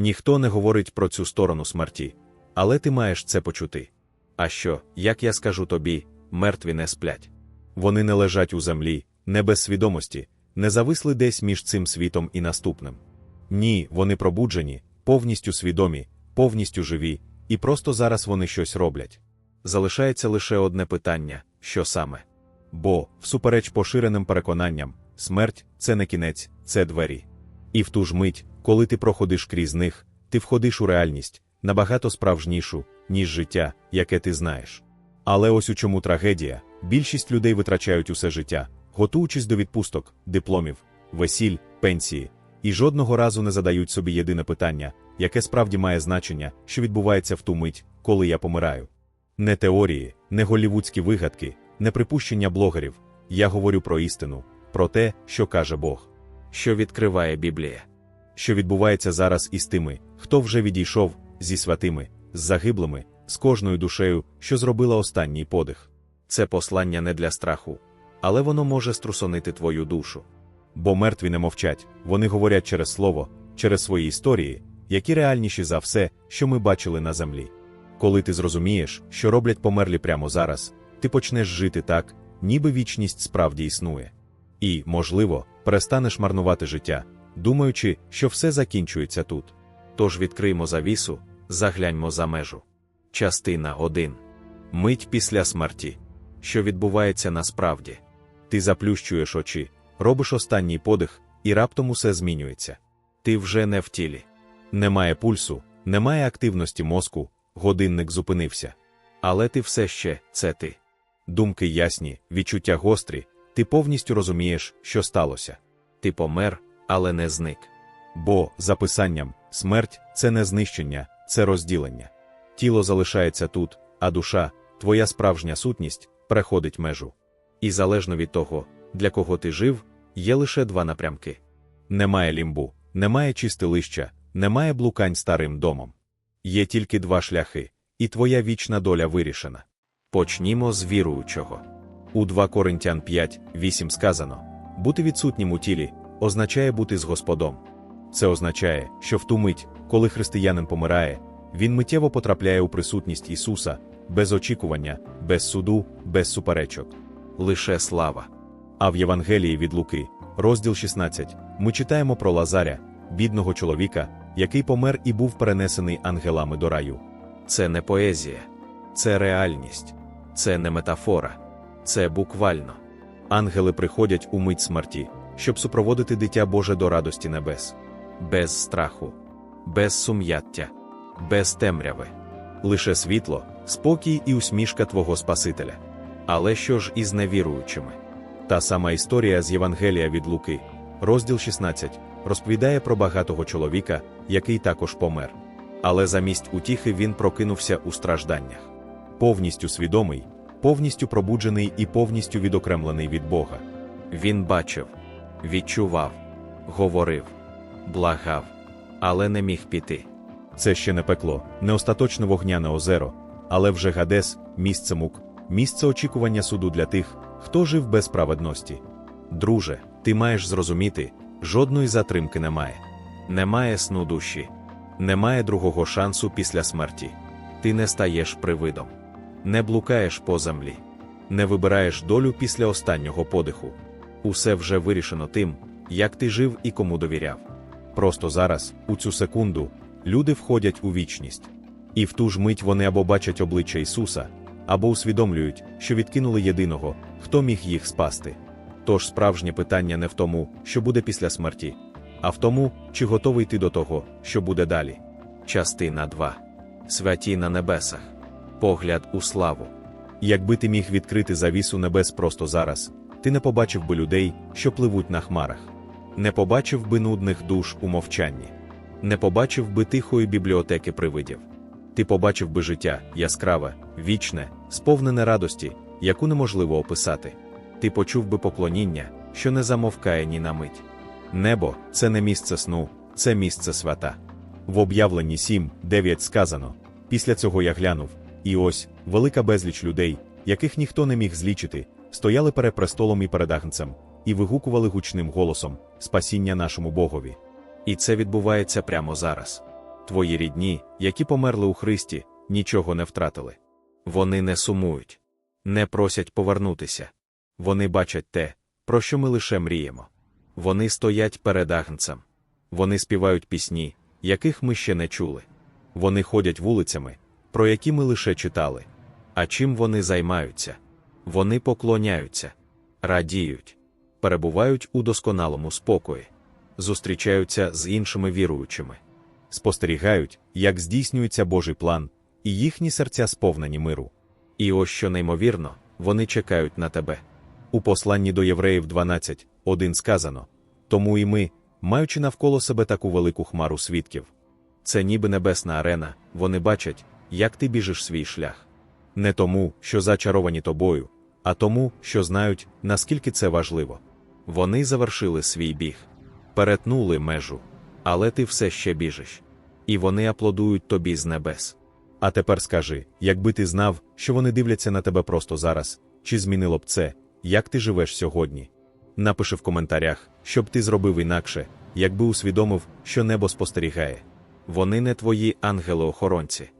Ніхто не говорить про цю сторону смерті, але ти маєш це почути. А що, як я скажу тобі, мертві не сплять. Вони не лежать у землі, не без свідомості, не зависли десь між цим світом і наступним. Ні, вони пробуджені, повністю свідомі, повністю живі, і просто зараз вони щось роблять. Залишається лише одне питання що саме? Бо, всупереч поширеним переконанням, смерть це не кінець, це двері. І в ту ж мить, коли ти проходиш крізь них, ти входиш у реальність, набагато справжнішу, ніж життя, яке ти знаєш. Але ось у чому трагедія: більшість людей витрачають усе життя, готуючись до відпусток, дипломів, весіль, пенсії, і жодного разу не задають собі єдине питання, яке справді має значення, що відбувається в ту мить, коли я помираю. Не теорії, не голівудські вигадки, не припущення блогерів. Я говорю про істину, про те, що каже Бог, що відкриває Біблія, що відбувається зараз із тими, хто вже відійшов зі святими, з загиблими, з кожною душею, що зробила останній подих. Це послання не для страху, але воно може струсонити твою душу. Бо мертві не мовчать, вони говорять через слово, через свої історії, які реальніші за все, що ми бачили на землі. Коли ти зрозумієш, що роблять померлі прямо зараз, ти почнеш жити так, ніби вічність справді існує. І, можливо, перестанеш марнувати життя, думаючи, що все закінчується тут. Тож відкриймо завісу, загляньмо за межу. Частина 1. Мить після смерті. Що відбувається насправді? Ти заплющуєш очі, робиш останній подих, і раптом усе змінюється. Ти вже не в тілі. Немає пульсу, немає активності мозку, годинник зупинився. Але ти все ще це ти. Думки ясні, відчуття гострі, ти повністю розумієш, що сталося. Ти помер, але не зник. Бо, за писанням, смерть це не знищення, це розділення. Тіло залишається тут, а душа, твоя справжня сутність, переходить межу. І залежно від того, для кого ти жив, є лише два напрямки: немає лімбу, немає чистилища, немає блукань старим домом. Є тільки два шляхи, і твоя вічна доля вирішена. Почнімо з віруючого. У 2 Коринтян 5, 8 сказано: бути відсутнім у тілі означає бути з Господом. Це означає, що в ту мить, коли християнин помирає, він миттєво потрапляє у присутність Ісуса, без очікування, без суду, без суперечок. Лише слава. А в Євангелії від Луки, розділ 16, ми читаємо про Лазаря, бідного чоловіка, який помер і був перенесений ангелами до раю. Це не поезія, це реальність, це не метафора, це буквально. Ангели приходять у мить смерті, щоб супроводити дитя Боже до радості небес, без страху, без сум'яття, без темряви, лише світло, спокій і усмішка Твого Спасителя. Але що ж із невіруючими? Та сама історія з Євангелія від Луки, розділ 16, розповідає про багатого чоловіка, який також помер. Але замість утіхи він прокинувся у стражданнях. Повністю свідомий, повністю пробуджений і повністю відокремлений від Бога. Він бачив, відчував, говорив, благав, але не міг піти. Це ще не пекло, не остаточне вогняне озеро, але вже Гадес, місце мук, місце очікування суду для тих, хто жив без справедності. Друже, ти маєш зрозуміти, жодної затримки немає. Немає сну душі, немає другого шансу після смерті. Ти не стаєш привидом, не блукаєш по землі, не вибираєш долю після останнього подиху. Усе вже вирішено тим, як ти жив і кому довіряв. Просто зараз, у цю секунду, люди входять у вічність. І в ту ж мить вони або бачать обличчя Ісуса, або усвідомлюють, що відкинули єдиного, хто міг їх спасти. Тож справжнє питання не в тому, що буде після смерті, а в тому, чи готовий ти до того, що буде далі. Частина 2. Святі на небесах. Погляд у славу. Якби ти міг відкрити завісу небес просто зараз, ти не побачив би людей, що пливуть на хмарах, не побачив би нудних душ у мовчанні, не побачив би тихої бібліотеки привидів. Ти побачив би життя яскраве, вічне, сповнене радості, яку неможливо описати. Ти почув би поклоніння, що не замовкає ні на мить. Небо це не місце сну, це місце свята. В об'явленні 7, 9 сказано: після цього я глянув, і ось велика безліч людей, яких ніхто не міг злічити, стояли перед престолом і перед агнцем, і вигукували гучним голосом спасіння нашому Богові. І це відбувається прямо зараз. твої рідні, які померли у Христі, нічого не втратили. Вони не сумують, не просять повернутися. Вони бачать те, про що ми лише мріємо. Вони стоять перед агнцем. Вони співають пісні, яких ми ще не чули. Вони ходять вулицями, про які ми лише читали. А чим вони займаються? Вони поклоняються, радіють, перебувають у досконалому спокої, зустрічаються з іншими віруючими, спостерігають, як здійснюється Божий план, і їхні серця сповнені миру. І ось що неймовірно, вони чекають на тебе. У посланні до євреїв 12, 1 сказано тому і ми, маючи навколо себе таку велику хмару свідків. Це ніби небесна арена, вони бачать, як ти біжиш свій шлях. Не тому, що зачаровані тобою, а тому, що знають, наскільки це важливо. Вони завершили свій біг, перетнули межу, але ти все ще біжиш. І вони аплодують тобі з небес. А тепер скажи, якби ти знав, що вони дивляться на тебе просто зараз, чи змінило б це, як ти живеш сьогодні? Напиши в коментарях, щоб ти зробив інакше, якби усвідомив, що небо спостерігає. Вони не твої ангели-охоронці.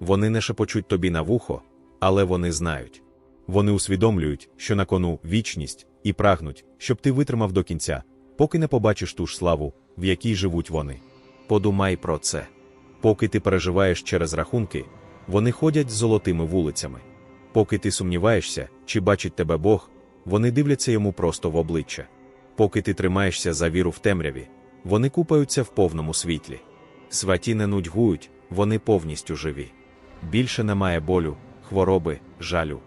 Вони не шепочуть тобі на вухо, але вони знають. Вони усвідомлюють, що на кону вічність, і прагнуть, щоб ти витримав до кінця, поки не побачиш ту ж славу, в якій живуть вони. Подумай про це. Поки ти переживаєш через рахунки, вони ходять з золотими вулицями. Поки ти сумніваєшся, чи бачить тебе Бог, вони дивляться йому просто в обличчя. Поки ти тримаєшся за віру в темряві, вони купаються в повному світлі. Святі не нудьгують, вони повністю живі. Більше немає болю, хвороби, жалю.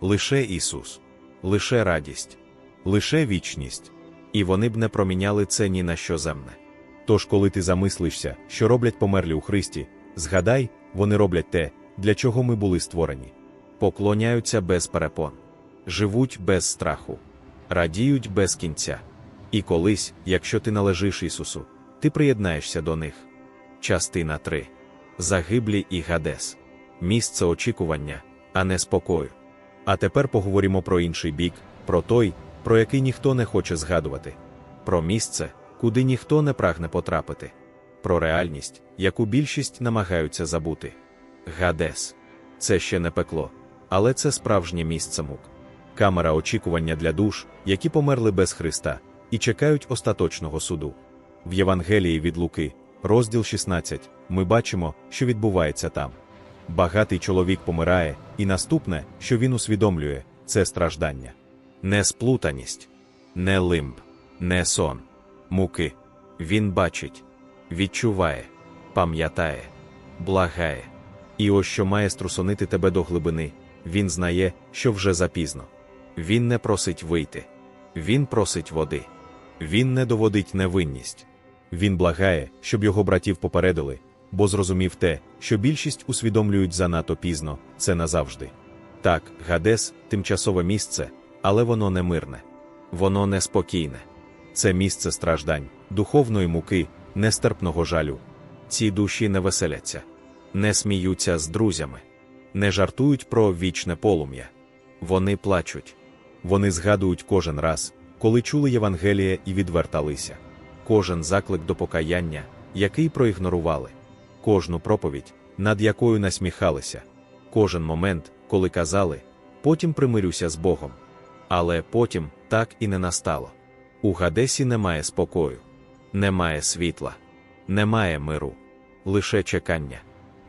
Лише Ісус, лише радість, лише вічність. І вони б не проміняли це ні на що земне. Тож, коли ти замислишся, що роблять померлі у Христі, згадай, вони роблять те, для чого ми були створені. Поклоняються без перепон, живуть без страху, радіють без кінця. І колись, якщо ти належиш Ісусу, ти приєднаєшся до них. Частина 3. Загиблі і Гадес. Місце очікування, а не спокою. А тепер поговоримо про інший бік, про той, про який ніхто не хоче згадувати, про місце, куди ніхто не прагне потрапити, про реальність, яку більшість намагаються забути. Гадес це ще не пекло, але це справжнє місце мук. Камера очікування для душ, які померли без Христа, і чекають остаточного суду. В Євангелії від Луки, розділ 16, ми бачимо, що відбувається там. Багатий чоловік помирає, і наступне, що він усвідомлює, це страждання. Не сплутаність, не лимб, не сон, муки. Він бачить, відчуває, пам'ятає, благає. І ось що має струсонити тебе до глибини, він знає, що вже запізно. Він не просить вийти, він просить води, він не доводить невинність. Він благає, щоб його братів попередили, бо зрозумів те, що більшість усвідомлюють занадто пізно, це назавжди. Так, Гадес тимчасове місце, але воно не мирне, воно неспокійне. Це місце страждань, духовної муки, нестерпного жалю. Ці душі не веселяться, не сміються з друзями, не жартують про вічне полум'я. Вони плачуть, вони згадують кожен раз, коли чули Євангеліє і відверталися, кожен заклик до покаяння, який проігнорували, кожну проповідь, над якою насміхалися, кожен момент, коли казали, потім примирюся з Богом. Але потім так і не настало. У Гадесі немає спокою, немає світла, немає миру, лише чекання.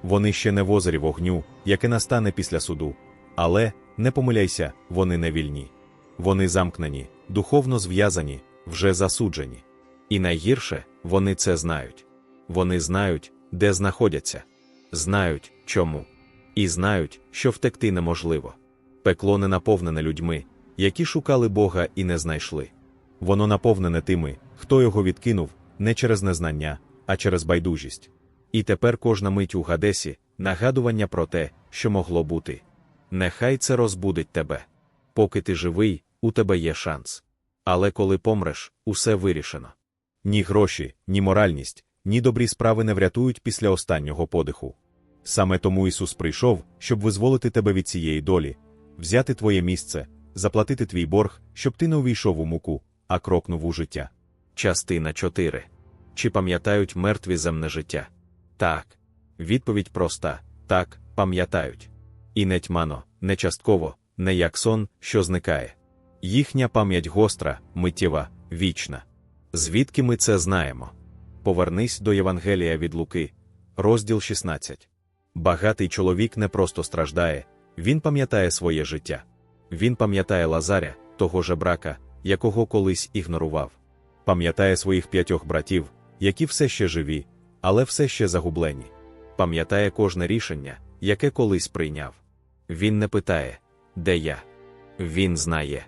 Вони ще не в озері вогню, яке настане після суду, але, не помиляйся, вони не вільні. Вони замкнені, духовно зв'язані, вже засуджені. І найгірше, вони це знають. Вони знають, де знаходяться, знають, чому, і знають, що втекти неможливо. Пекло не наповнене людьми, які шукали Бога і не знайшли. Воно наповнене тими, хто його відкинув, не через незнання, а через байдужість. І тепер кожна мить у Гадесі нагадування про те, що могло бути. Нехай це розбудить тебе. Поки ти живий, у тебе є шанс. Але коли помреш, усе вирішено. Ні гроші, ні моральність, ні добрі справи не врятують після останнього подиху. Саме тому Ісус прийшов, щоб визволити тебе від цієї долі, взяти твоє місце, заплатити твій борг, щоб ти не увійшов у муку, а крокнув у життя. Частина 4. Чи пам'ятають мертві земне життя? Так, Відповідь проста так, пам'ятають. І не тьмано, не частково, не як сон, що зникає. Їхня пам'ять гостра, миттєва, вічна. Звідки ми це знаємо? Повернись до Євангелія від Луки, розділ 16. Багатий чоловік не просто страждає, він пам'ятає своє життя. Він пам'ятає Лазаря, того жебрака, якого колись ігнорував. Пам'ятає своїх п'ятьох братів, які все ще живі, але все ще загублені. Пам'ятає кожне рішення, яке колись прийняв. Він не питає, де я. Він знає.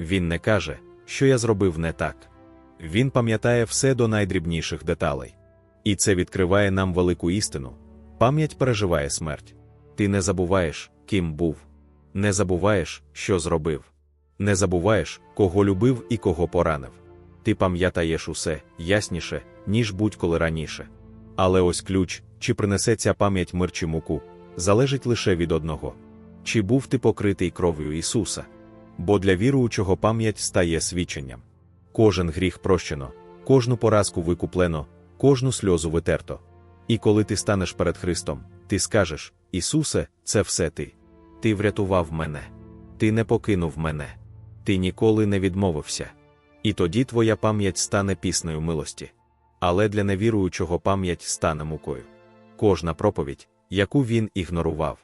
Він не каже, що я зробив не так. Він пам'ятає все до найдрібніших деталей. І це відкриває нам велику істину. Пам'ять переживає смерть. Ти не забуваєш, ким був. Не забуваєш, що зробив. Не забуваєш, кого любив і кого поранив. Ти пам'ятаєш усе ясніше, ніж будь-коли раніше. Але ось ключ, чи принесе ця пам'ять мир чи муку, залежить лише від одного: чи був ти покритий кров'ю Ісуса? Бо для віруючого пам'ять стає свідченням. Кожен гріх прощено, кожну поразку викуплено, кожну сльозу витерто. І коли ти станеш перед Христом, ти скажеш: Ісусе, це все ти. Ти врятував мене, ти не покинув мене, ти ніколи не відмовився. І тоді твоя пам'ять стане піснею милості. Але для невіруючого пам'ять стане мукою. Кожна проповідь, яку він ігнорував,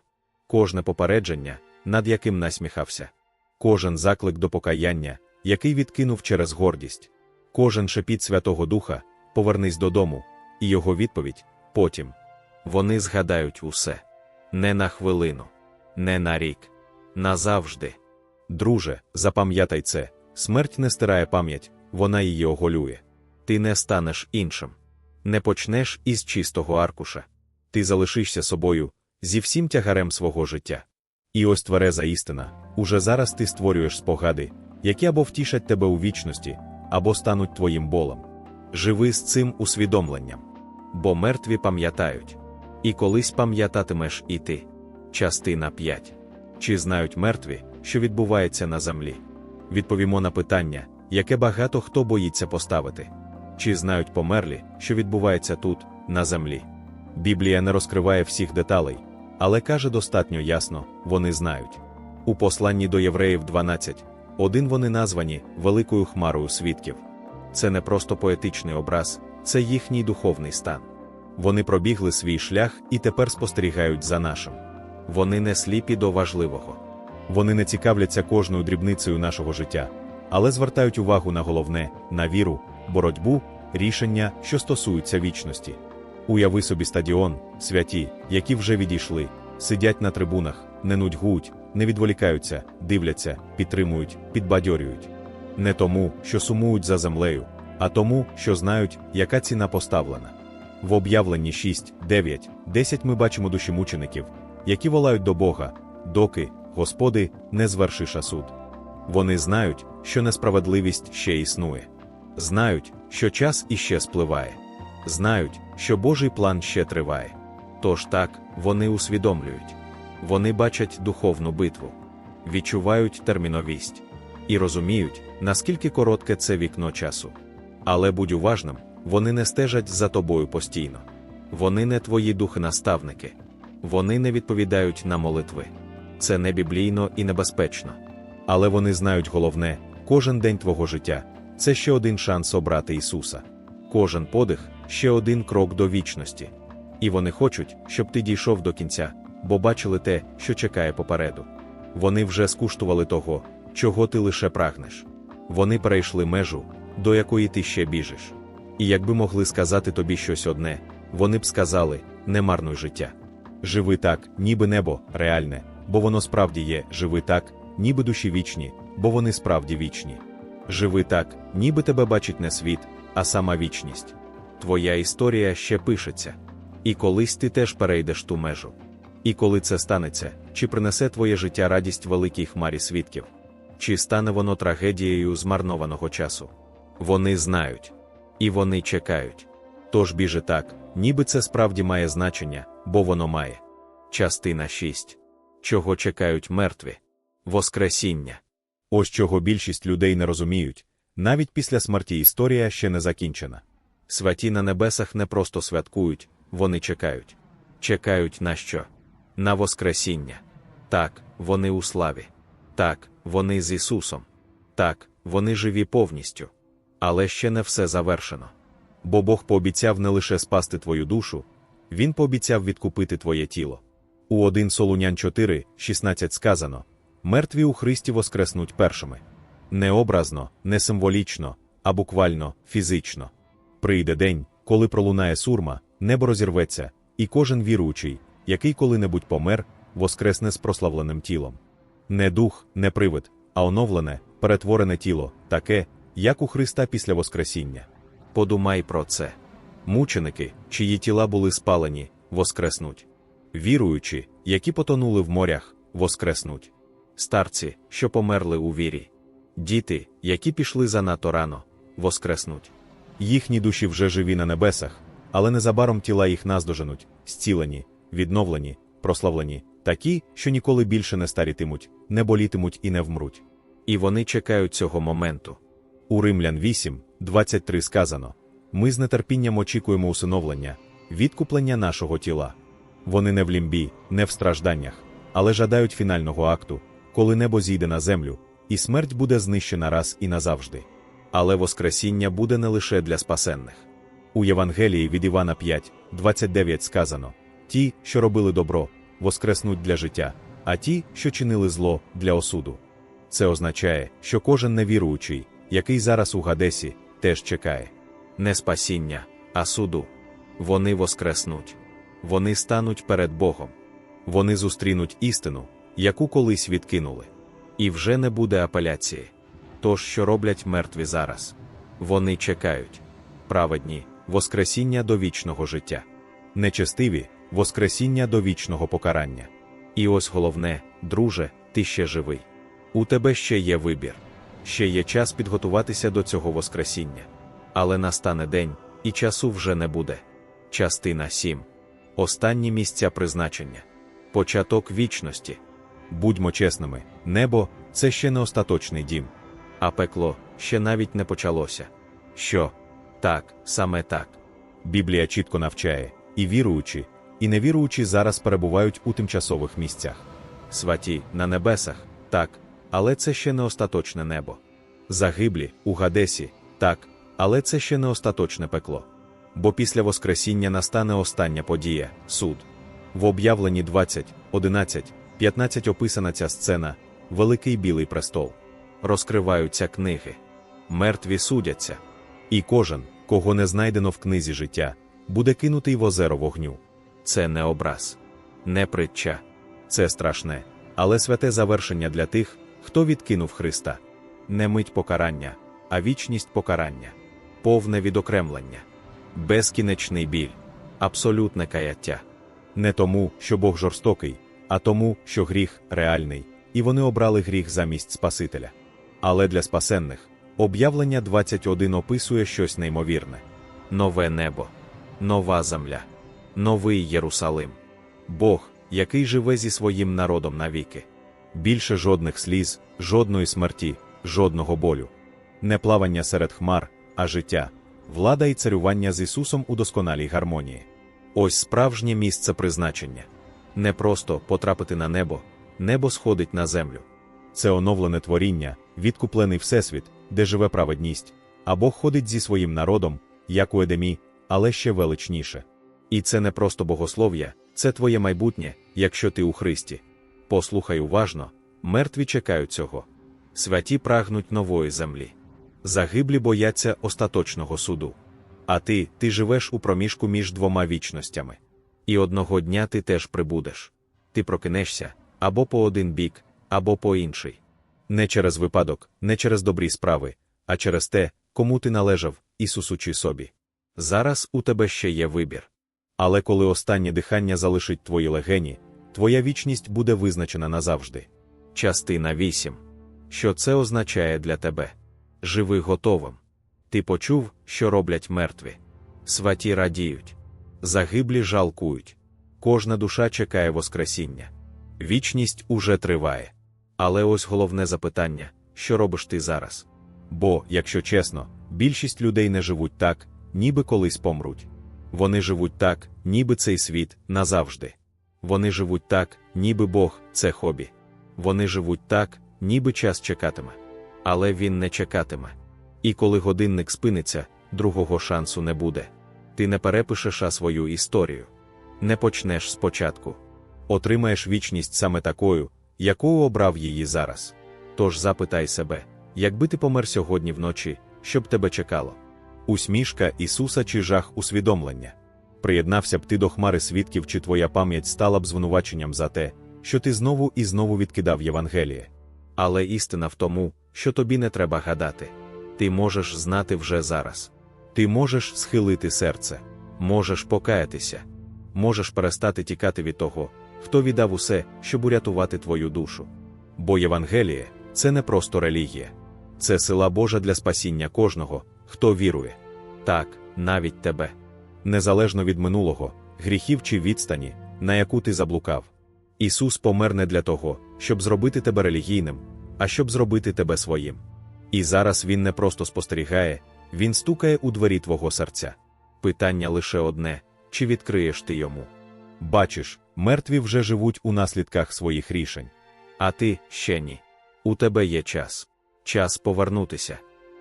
кожне попередження, над яким насміхався, кожен заклик до покаяння, який відкинув через гордість, кожен шепіт Святого Духа, повернись додому, і його відповідь потім. Вони згадають усе не на хвилину, не на рік, назавжди. Друже, запам'ятай це, смерть не стирає пам'ять, вона її оголює. Ти не станеш іншим. Не почнеш із чистого аркуша. Ти залишишся собою зі всім тягарем свого життя. І ось твереза істина, уже зараз ти створюєш спогади, які або втішать тебе у вічності, або стануть твоїм болем. Живи з цим усвідомленням. Бо мертві пам'ятають. І колись пам'ятатимеш і ти. Частина 5. Чи знають мертві, що відбувається на землі? Відповімо на питання, яке багато хто боїться поставити. Чи знають померлі, що відбувається тут, на землі? Біблія не розкриває всіх деталей, але каже достатньо ясно, вони знають. У посланні до євреїв 12, один вони названі великою хмарою свідків. Це не просто поетичний образ, це їхній духовний стан. Вони пробігли свій шлях і тепер спостерігають за нашим. Вони не сліпі до важливого. Вони не цікавляться кожною дрібницею нашого життя, але звертають увагу на головне, на віру, боротьбу, рішення, що стосуються вічності. Уяви собі стадіон, святі, які вже відійшли, сидять на трибунах, не нудьгують, не відволікаються, дивляться, підтримують, підбадьорюють. Не тому, що сумують за землею, а тому, що знають, яка ціна поставлена. В об'явленні 6, 9, 10 ми бачимо душі мучеників, які волають до Бога, доки, Господи, не звершиш суд. Вони знають, що несправедливість ще існує, знають, що час іще спливає, знають, що Божий план ще триває. Тож так, вони усвідомлюють, вони бачать духовну битву, відчувають терміновість і розуміють, наскільки коротке це вікно часу. Але будь уважним, вони не стежать за тобою постійно. Вони не твої духи-наставники, вони не відповідають на молитви. Це не біблійно і небезпечно. Але вони знають головне, кожен день твого життя це ще один шанс обрати Ісуса, кожен подих ще один крок до вічності. І вони хочуть, щоб ти дійшов до кінця, бо бачили те, що чекає попереду. Вони вже скуштували того, чого ти лише прагнеш. Вони перейшли межу, до якої ти ще біжиш. І якби могли сказати тобі щось одне, вони б сказали: не марнуй життя. Живи так, ніби небо, реальне, бо воно справді є, живи так, ніби душі вічні, бо вони справді вічні. Живи так, ніби тебе бачить не світ, а сама вічність. Твоя історія ще пишеться. І колись ти теж перейдеш ту межу. І коли це станеться, чи принесе твоє життя радість великій хмарі свідків, чи стане воно трагедією змарнованого часу? Вони знають. І вони чекають. Тож біжи так, ніби це справді має значення, бо воно має. Частина 6. Чого чекають мертві? Воскресіння. Ось чого більшість людей не розуміють. Навіть після смерті історія ще не закінчена. Святі на небесах не просто святкують, вони чекають. Чекають на що? На Воскресіння. Так, вони у славі. Так, вони з Ісусом. Так, вони живі повністю. Але ще не все завершено. Бо Бог пообіцяв не лише спасти твою душу, Він пообіцяв відкупити твоє тіло. У 1 Солунян 4, 16 сказано: мертві у Христі воскреснуть першими. Не образно, не символічно, а буквально, фізично. Прийде день, коли пролунає сурма, небо розірветься, і кожен віруючий, який коли-небудь помер, воскресне з прославленим тілом. Не дух, не привид, а оновлене, перетворене тіло, таке, як у Христа після Воскресіння. Подумай про це. Мученики, чиї тіла були спалені, воскреснуть. Віруючі, які потонули в морях, воскреснуть. Старці, що померли у вірі. Діти, які пішли занадто рано, воскреснуть. Їхні душі вже живі на небесах, але незабаром тіла їх наздоженуть, зцілені, відновлені, прославлені, такі, що ніколи більше не старітимуть, не болітимуть і не вмруть. І вони чекають цього моменту. У Римлян 8, 23 сказано: ми з нетерпінням очікуємо усиновлення, відкуплення нашого тіла. Вони не в лімбі, не в стражданнях, але жадають фінального акту, коли небо зійде на землю, і смерть буде знищена раз і назавжди. Але Воскресіння буде не лише для спасенних. У Євангелії від Івана 5, 29 сказано: ті, що робили добро, воскреснуть для життя, а ті, що чинили зло, для осуду. Це означає, що кожен невіруючий, який зараз у Гадесі, теж чекає не спасіння, а суду. Вони воскреснуть, вони стануть перед Богом, вони зустрінуть істину, яку колись відкинули. І вже не буде апеляції. Тож, що роблять мертві зараз? Вони чекають праведні, Воскресіння до вічного життя, нечестиві Воскресіння до вічного покарання. І ось головне, друже, ти ще живий. У тебе ще є вибір, ще є час підготуватися до цього Воскресіння. Але настане день, і часу вже не буде. Частина 7. Останні місця призначення. Початок вічності. Будьмо чесними, небо це ще не остаточний дім, а пекло ще навіть не почалося. Що? Так, саме так. Біблія чітко навчає, і віруючі, і невіруючі зараз перебувають у тимчасових місцях. Сваті на небесах, так, але це ще не остаточне небо. Загиблі у Гадесі, так, але це ще не остаточне пекло. Бо після Воскресіння настане остання подія суд. В об'явленні 20, 11, 15 описана ця сцена, Великий Білий престол. Розкриваються книги. Мертві судяться. І кожен, кого не знайдено в книзі життя, буде кинутий в озеро вогню. Це не образ, не притча. Це страшне, але святе завершення для тих, хто відкинув Христа. Не мить покарання, а вічність покарання, повне відокремлення, безкінечний біль, абсолютне каяття. Не тому, що Бог жорстокий, а тому, що гріх реальний, і вони обрали гріх замість Спасителя. Але для спасенних об'явлення 21 описує щось неймовірне: нове небо, нова земля, новий Єрусалим, Бог, який живе зі своїм народом навіки. Більше жодних сліз, жодної смерті, жодного болю, не плавання серед хмар, а життя, влада і царювання з Ісусом у досконалій гармонії. Ось справжнє місце призначення. Не просто потрапити на небо, небо сходить на землю. Це оновлене творіння, відкуплений Всесвіт, де живе праведність, а Бог ходить зі своїм народом, як у Едемі, але ще величніше. І це не просто богослов'я, це твоє майбутнє, якщо ти у Христі. Послухай уважно, мертві чекають цього. Святі прагнуть нової землі. Загиблі бояться остаточного суду. А ти, ти живеш у проміжку між двома вічностями. І одного дня ти теж прибудеш. Ти прокинешся або по один бік, або по інший. Не через випадок, не через добрі справи, а через те, кому ти належав, Ісусу чи собі. Зараз у тебе ще є вибір. Але коли останнє дихання залишить твої легені, твоя вічність буде визначена назавжди. Частина 8. Що це означає для тебе? Живи готовим. Ти почув, що роблять мертві. Сваті радіють, загиблі жалкують. Кожна душа чекає Воскресіння. Вічність уже триває. Але ось головне запитання: що робиш ти зараз? Бо, якщо чесно, більшість людей не живуть так, ніби колись помруть. Вони живуть так, ніби цей світ назавжди. Вони живуть так, ніби Бог це хобі. Вони живуть так, ніби час чекатиме. Але він не чекатиме. І коли годинник спиниться, другого шансу не буде. Ти не перепишеш свою історію. Не почнеш спочатку. Отримаєш вічність саме такою, якою обрав її зараз. Тож запитай себе, якби ти помер сьогодні вночі, що б тебе чекало? Усмішка Ісуса чи жах усвідомлення? Приєднався б ти до хмари свідків, чи твоя пам'ять стала б звинуваченням за те, що ти знову і знову відкидав Євангеліє. Але істина в тому, що тобі не треба гадати. Ти можеш знати вже зараз. Ти можеш схилити серце, можеш покаятися, можеш перестати тікати від того, хто віддав усе, щоб урятувати твою душу. Бо Євангеліє це не просто релігія, це сила Божа для спасіння кожного, хто вірує. Так, навіть тебе. Незалежно від минулого, гріхів чи відстані, на яку ти заблукав. Ісус помер не для того, щоб зробити тебе релігійним, а щоб зробити тебе своїм. І зараз Він не просто спостерігає, Він стукає у двері твого серця. Питання лише одне: чи відкриєш ти йому? Бачиш, мертві вже живуть у наслідках своїх рішень. А ти ще ні. У тебе є час. Час повернутися,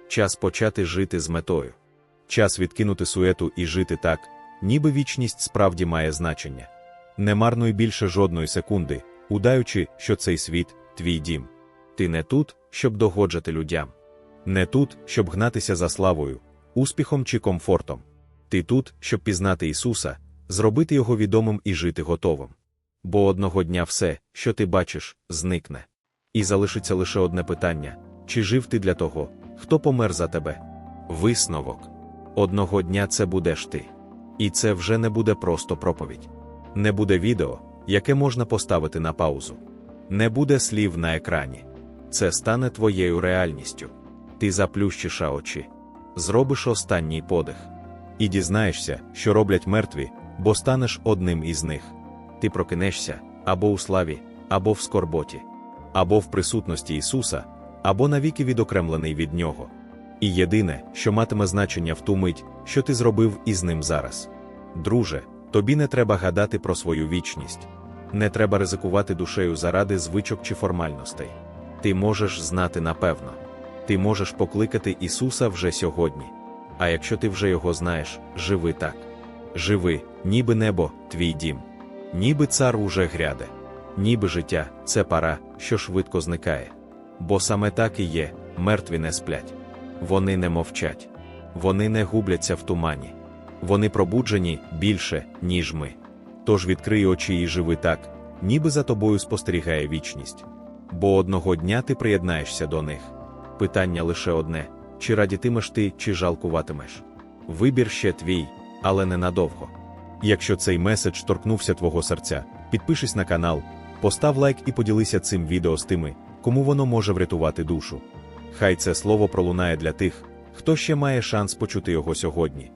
час почати жити з метою, час відкинути суету і жити так, ніби вічність справді має значення. Не марнуй більше жодної секунди, удаючи, що цей світ твій дім. Ти не тут, щоб догоджати людям, не тут, щоб гнатися за славою, успіхом чи комфортом. Ти тут, щоб пізнати Ісуса, зробити його відомим і жити готовим. Бо одного дня все, що ти бачиш, зникне. І залишиться лише одне питання чи жив ти для того, хто помер за тебе? Висновок. Одного дня це будеш ти. І це вже не буде просто проповідь. Не буде відео, яке можна поставити на паузу. Не буде слів на екрані. Це стане твоєю реальністю. Ти заплющиш очі, зробиш останній подих. І дізнаєшся, що роблять мертві, бо станеш одним із них. Ти прокинешся або у славі, або в скорботі, або в присутності Ісуса, або навіки відокремлений від Нього. І єдине, що матиме значення в ту мить, що ти зробив із ним зараз. Друже, тобі не треба гадати про свою вічність, не треба ризикувати душею заради звичок чи формальностей. Ти можеш знати напевно, ти можеш покликати Ісуса вже сьогодні. А якщо ти вже його знаєш, живи так. Живи, ніби небо, твій дім, ніби цар уже гряде, ніби життя це пара, що швидко зникає. Бо саме так і є, мертві не сплять. Вони не мовчать, вони не губляться в тумані. Вони пробуджені більше, ніж ми. Тож відкрий очі і живи так, ніби за тобою спостерігає вічність. Бо одного дня ти приєднаєшся до них. Питання лише одне: чи радітимеш ти, чи жалкуватимеш. Вибір ще твій, але ненадовго. Якщо цей меседж торкнувся твого серця, підпишись на канал, постав лайк і поділися цим відео з тими, кому воно може врятувати душу. Хай це слово пролунає для тих, хто ще має шанс почути його сьогодні.